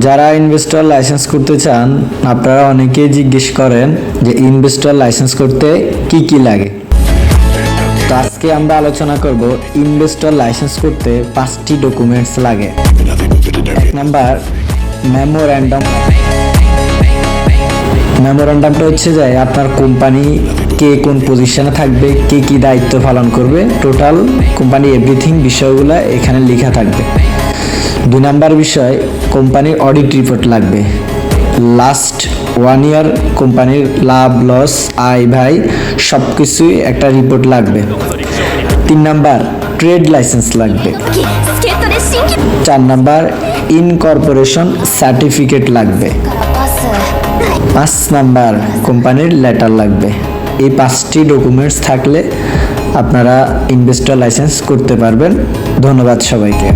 যারা investor licence করতে চান, আপনারা অনেকেই জিজ্ঞেস করেন যে ইনভেস্টর লাইসেন্স করতে কি কি লাগে। তো আজকে আমরা আলোচনা করব ইনভেস্টর লাইসেন্স করতে পাঁচটি ডকুমেন্টস লাগে। এক নাম্বার মেমোর্যান্ডাম মেমোরান্ডামটা হচ্ছে যে আপনার কোম্পানি কে কোন পজিশনে থাকবে, কে কি দায়িত্ব পালন করবে টোটাল কোম্পানি এভরিথিং বিষয়গুলো এখানে লেখা থাকবে। দুই নাম্বার বিষয় কোম্পানির অডিট রিপোর্ট লাগবে। লাস্ট ওয়ান ইয়ার কোম্পানির লাভ লস আয় ভাই সব কিছুই একটা রিপোর্ট লাগবে। তিন নাম্বার ট্রেড লাইসেন্স লাগবে। চার নাম্বার ইনকর্পোরেশন সার্টিফিকেট লাগবে। পাঁচ নাম্বার, কোম্পানির লেটার লাগবে। এই পাঁচটি ডকুমেন্টস থাকলে আপনারা ইনভেস্টর লাইসেন্স করতে পারবেন। ধন্যবাদ সবাইকে।